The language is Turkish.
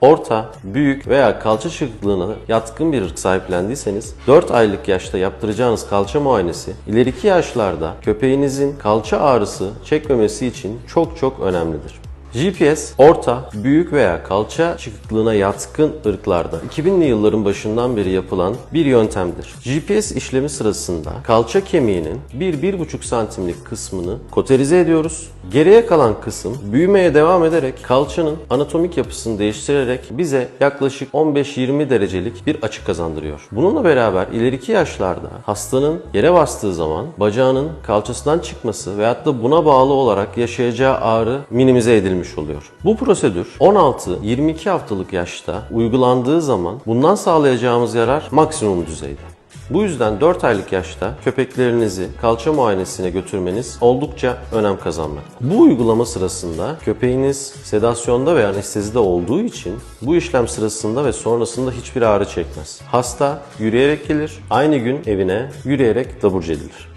Orta, büyük veya kalça çıkıklığına yatkın bir ırk sahiplendiyseniz 4 aylık yaşta yaptıracağınız kalça muayenesi ileriki yaşlarda köpeğinizin kalça ağrısı çekmemesi için çok çok önemlidir. GPS, orta, büyük veya kalça çıkıklığına yatkın ırklarda 2000'li yılların başından beri yapılan bir yöntemdir. GPS işlemi sırasında kalça kemiğinin 1-1,5 santimlik kısmını koterize ediyoruz. Geriye kalan kısım büyümeye devam ederek kalçanın anatomik yapısını değiştirerek bize yaklaşık 15-20 derecelik bir açı kazandırıyor. Bununla beraber ileriki yaşlarda hastanın yere bastığı zaman bacağının kalçasından çıkması veyahut da buna bağlı olarak yaşayacağı ağrı minimize edilmiş oluyor. Bu prosedür 16-22 haftalık yaşta uygulandığı zaman bundan sağlayacağımız yarar maksimum düzeyde. Bu yüzden 4 aylık yaşta köpeklerinizi kalça muayenesine götürmeniz oldukça önem kazanmakta. Bu uygulama sırasında köpeğiniz sedasyonda veya anestezide olduğu için bu işlem sırasında ve sonrasında hiçbir ağrı çekmez. Hasta yürüyerek gelir, aynı gün evine yürüyerek taburcu edilir.